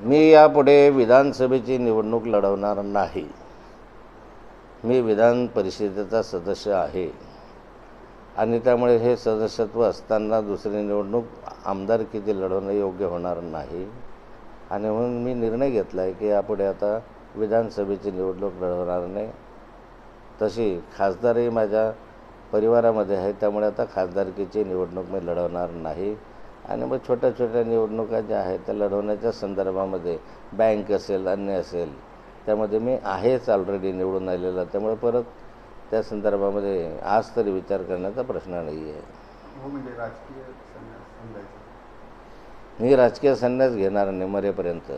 मी यापुढे विधानसभेची निवडणूक लढवणार नाही. मी विधान परिषदेचा सदस्य आहे. आणि त्यामुळे हे सदस्यत्व असताना दुसरी निवडणूक आमदारकीची लढवणं योग्य होणार नाही? आणि म्हणून मी निर्णय घेतला आहे की यापुढे आता विधानसभेची निवडणूक लढवणार नाही. तशी खासदारही माझ्या परिवारामध्ये आहे त्यामुळे आता खासदारकीची निवडणूक मी लढवणार नाही. आणि मग छोट्या छोट्या निवडणुका ज्या आहेत त्या लढवण्याच्या संदर्भामध्ये बँक असेल अन्य असेल त्यामध्ये मी आहेच ऑलरेडी निवडून आलेला. त्यामुळे परत त्या संदर्भामध्ये आज तरी विचार करण्याचा प्रश्न नाही आहे. हो म्हणजे राजकीय संन्यास समजायचं मी राजकीय संन्यास घेणार नाही मरेपर्यंत